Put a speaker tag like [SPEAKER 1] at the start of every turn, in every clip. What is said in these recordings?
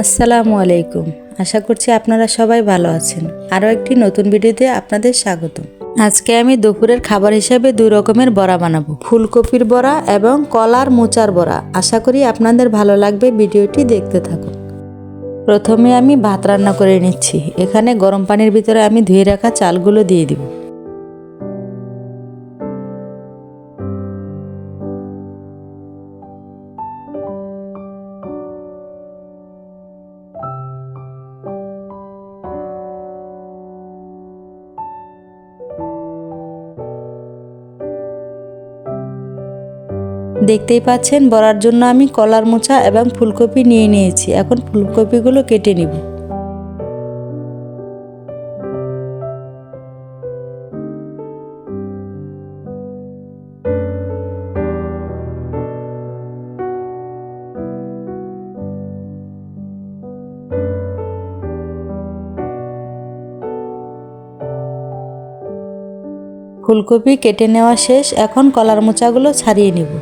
[SPEAKER 1] আসসালামু আলাইকুম। আশা করছি আপনারা সবাই ভালো আছেন। আরও একটি নতুন ভিডিওতে আপনাদের স্বাগত। আজকে আমি দুপুরের খাবার হিসেবে দুই রকমের বড়া বানাবো। ফুলকপির বড়া এবং কলার মোচার বড়া। আশা করি আপনাদের ভালো লাগবে ভিডিওটি দেখতে থাকুন। প্রথমে আমি ভাত রান্না করে নিচ্ছি। এখানে গরম পানির ভিতরে আমি ধুয়ে রাখা চালগুলো দিয়ে দিব। দেখতেই পাচ্ছেন, বড়ার জন্য আমি কলার মোচা এবং ফুলকপি নিয়ে নিয়েছি। এখন ফুলকপিগুলো কেটে নিব। ফুলকপি কেটে নেওয়া শেষ। এখন কলার মোচাগুলো ছাড়িয়ে নিব।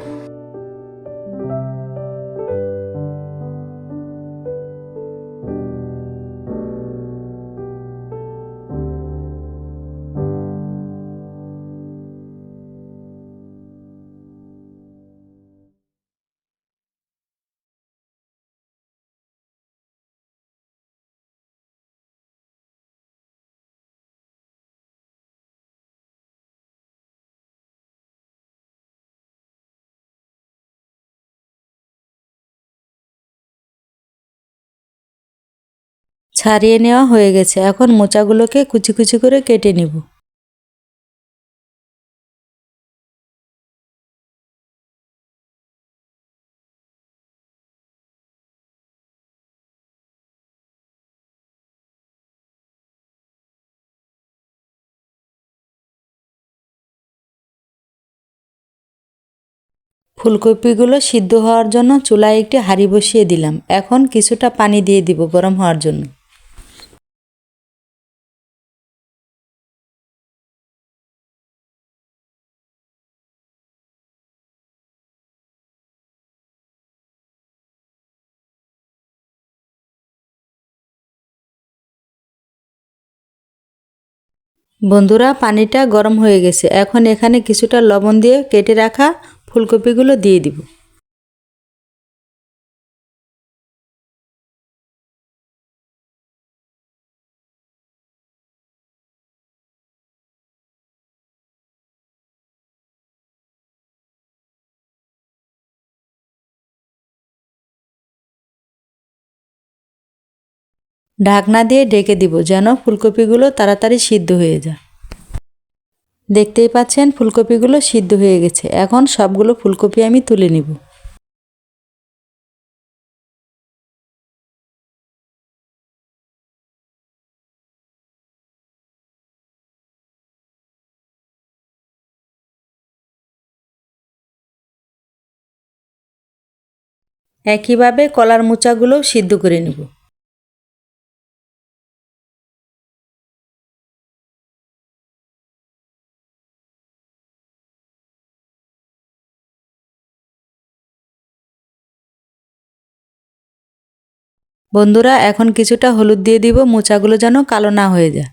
[SPEAKER 1] ছাড়িয়ে নেওয়া হয়ে গেছে। এখন মোচাগুলোকে কুচি কুচি করে কেটে নিব। ফুলকপিগুলো সিদ্ধ হওয়ার জন্য চুলায় একটি হাঁড়ি বসিয়ে দিলাম। এখন কিছুটা পানি দিয়ে দিব গরম হওয়ার জন্য। বন্ধুরা, পানিটা গরম হয়ে গেছে। এখন এখানে কিছুটা লবণ দিয়ে কেটে রাখা ফুলকপিগুলো দিয়ে দিব। ঢাকনা দিয়ে ঢেকে দিব যেন ফুলকপিগুলো তাড়াতাড়ি সিদ্ধ হয়ে যায়। দেখতেই পাচ্ছেন ফুলকপিগুলো সিদ্ধ হয়ে গেছে। এখন সবগুলো ফুলকপি আমি তুলে নিব। একইভাবে কলার মোচাগুলোও সিদ্ধ করে নেব। বন্ধুরা, এখন কিছুটা হলুদ দিয়ে দিব, মোচাগুলো যেন কালো না হয়ে যায়।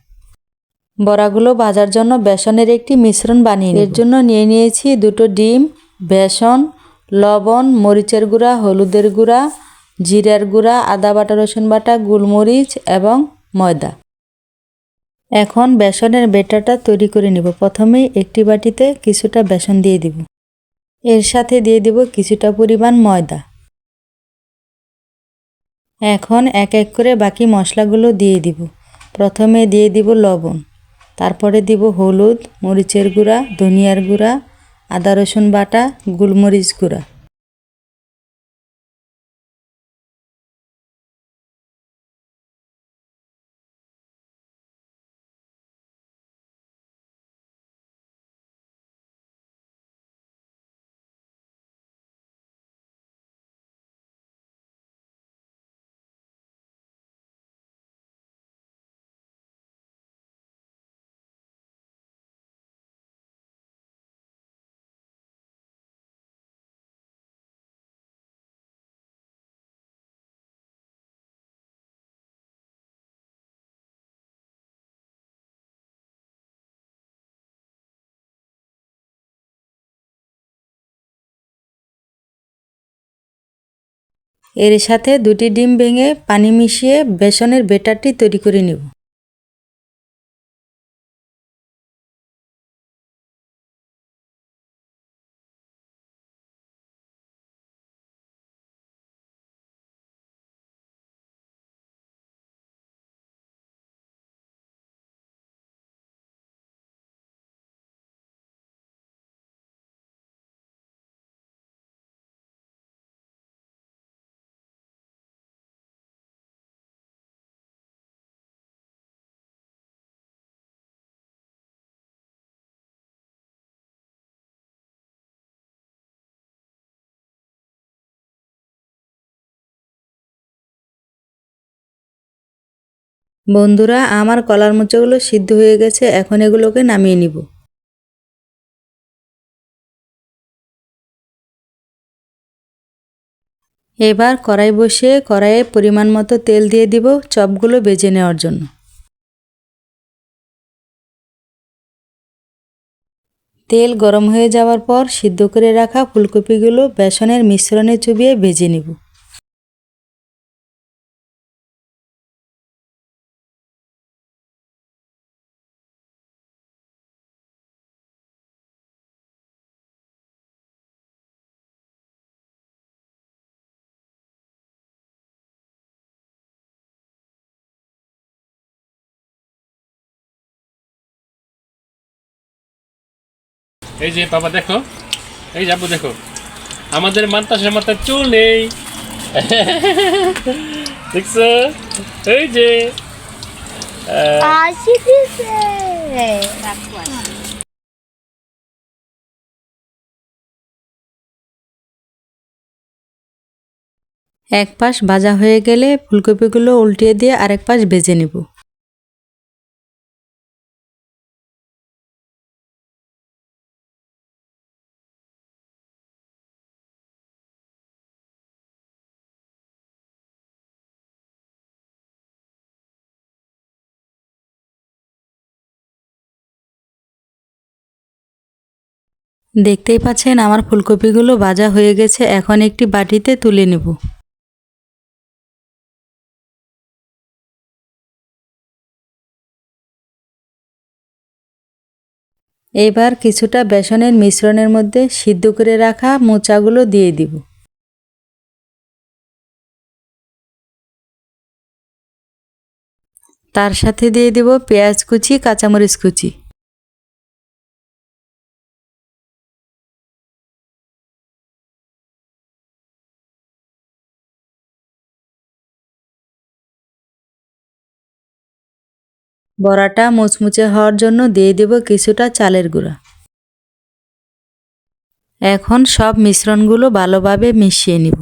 [SPEAKER 1] বড়াগুলো ভাজার জন্য বেসনের একটি মিশ্রণ বানিয়ে এর জন্য নিয়ে নিয়েছি দুটো ডিম, বেসন, লবণ, মরিচের গুঁড়া, হলুদের গুঁড়া, জিরার গুঁড়া, আদা বাটা, রসুন বাটা, গোলমরিচ এবং ময়দা। এখন বেসনের বেটাটা তৈরি করে নিব। প্রথমেই একটি বাটিতে কিছুটা বেসন দিয়ে দিব। এর সাথে দিয়ে দিব কিছুটা পরিমাণ ময়দা। এখন এক এক করে বাকি মশলাগুলো দিয়ে দিব। প্রথমে দিয়ে দিব লবণ, তারপরে দিব হলুদ, মরিচের গুঁড়া, ধনিয়ার গুঁড়া, আদা রসুন বাটা, গোলমরিচ গুঁড়া। এর সাথে দুটি ডিম ভেঙে পানি মিশিয়ে বেসনের বেটারটি তৈরি করে নেব। বন্ধুরা, আমার কলার মোচাগুলো সিদ্ধ হয়ে গেছে, এখন এগুলোকে নামিয়ে নিব। এবার কড়াই বসিয়ে কড়াইয়ে পরিমাণ মতো তেল দিয়ে দিব চপগুলো বেজে নেওয়ার জন্য। তেল গরম হয়ে যাওয়ার পর সিদ্ধ করে রাখা ফুলকপিগুলো বেসনের মিশ্রণে চুবিয়ে ভেজে নিব।
[SPEAKER 2] এই যে বাবা দেখো। এই যাব দেখো। আমাদের মান্তাসের মাথায় চুল নেই। দেখছ? এই যে
[SPEAKER 1] এক পাশ ভাজা হয়ে গেলে ফুলকপিগুলো উল্টিয়ে দিয়ে আরেক পাশ ভেজে নিব। দেখতেই পাচ্ছেন আমার ফুলকপিগুলো ভাজা হয়ে গেছে, এখন একটি বাটিতে তুলে নেব। এবার কিছুটা বেসনের মিশ্রণের মধ্যে সিদ্ধ করে রাখা মোচাগুলো দিয়ে দিব। তার সাথে দিয়ে দিব পেঁয়াজ কুচি, কাঁচামরিচ কুচি। বড়াটা মুচমুচে হওয়ার জন্য দিয়ে দেব কিছুটা চালের গুঁড়া। এখন সব মিশ্রণগুলো ভালোভাবে মিশিয়ে নিব।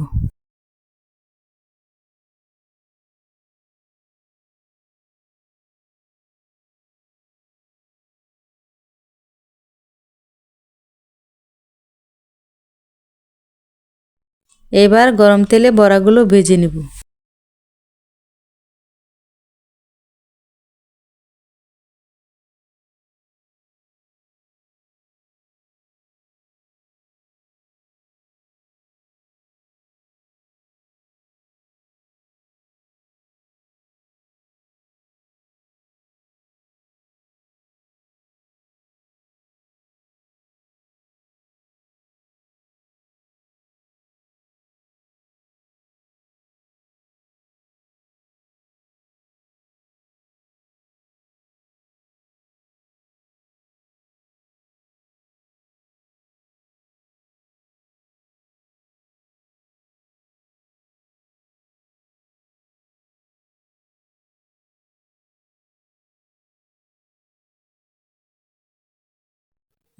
[SPEAKER 1] এবার গরম তেলে বড়াগুলো ভেজে নেব।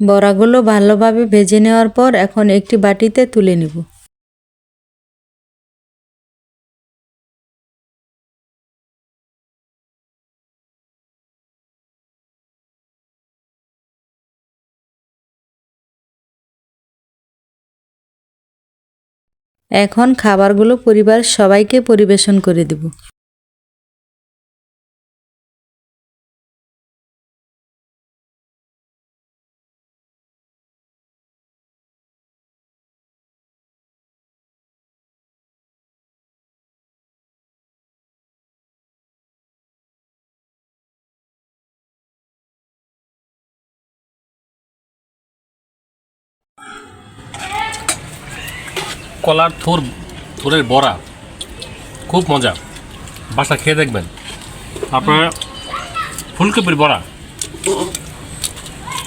[SPEAKER 1] বড়াগুলো ভালোভাবে ভেজে নেওয়ার পর এখন একটি বাটিতে তুলে নেব। এখন খাবারগুলো পরিবার সবাইকে পরিবেশন করে দেব।
[SPEAKER 2] কলার থোর, থোরের বড়া। খুব মজা। বাসা খেয়ে দেখবেন। আপনার ফুলকপির বড়া।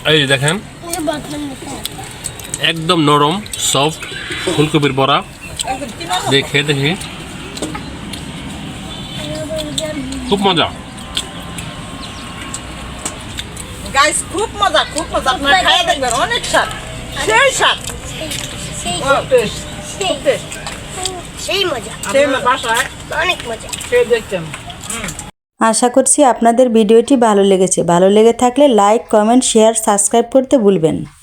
[SPEAKER 2] এই দেখেন। একদম নরম, সফট ফুলকপির বড়া। দেখে দেখি। খুব মজা।
[SPEAKER 3] খুব মজা খুব মজা। দেখবেন, অনেক স্বাদ। সেই স্বাদ
[SPEAKER 4] সেই
[SPEAKER 3] টেস্ট
[SPEAKER 4] সেই।
[SPEAKER 3] টেস্ট
[SPEAKER 4] সেই মজা।
[SPEAKER 3] সেই বাসায়?
[SPEAKER 4] অনেক মজা।
[SPEAKER 3] খেয়ে দেখতেন
[SPEAKER 1] আশা করছি আপনাদের ভিডিওটি ভালো লেগেছে। ভালো লেগে থাকলে লাইক কমেন্ট শেয়ার সাবস্ক্রাইব করতে ভুলবেন। না।